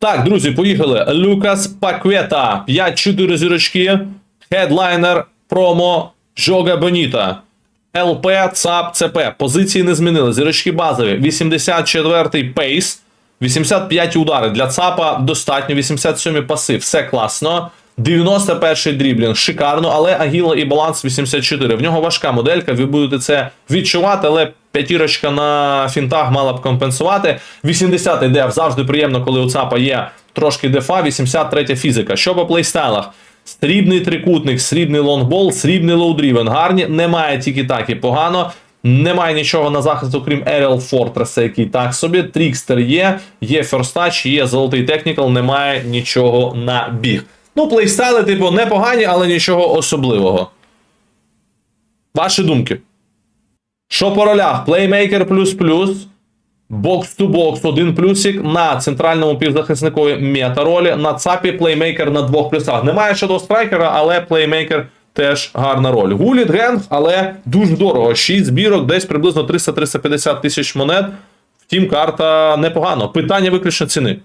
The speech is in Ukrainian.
Так, друзі, поїхали. Лукас Паквета. 5-4 зірочки. Хедлайнер, промо, Жога Боніта. ЛП, ЦАП, ЦП. Позиції не змінили. Зірочки базові. 84-й пейс. 85 удари. Для ЦАПа достатньо. 87 пасив. Все класно. 91-й дріблінг. Шикарно, але агіла і баланс 84. В нього важка моделька. Ви будете це відчувати, але п'ятірочка на фінтах мала б компенсувати. 80-й деф завжди приємно, коли у ЦАПа є трошки дефа. 83 фізика. Що по плейстайлах? Срібний трикутник, срібний лонгбол, срібний лоудрівен. Гарні. Немає тільки так і погано. Немає нічого на захист, окрім Aerial Fortress, який так собі. Трікстер є, є Touch, є золотий технікал, немає нічого на біг. Ну, плейстайли, типу, непогані, але нічого особливого. Ваші думки. Що по ролях? Плеймейкер плюс плюс. Бокс ту бокс, один плюсик на центральному півзахисникові мета ролі. На ЦАПі плеймейкер на двох плюсах. Немає Shadow страйкера, але плеймейкер теж гарна роль. Гуліт генг, але дуже дорого. 6 збірок, десь приблизно 300-350 тисяч монет. Втім, карта непогано. Питання виключно ціни.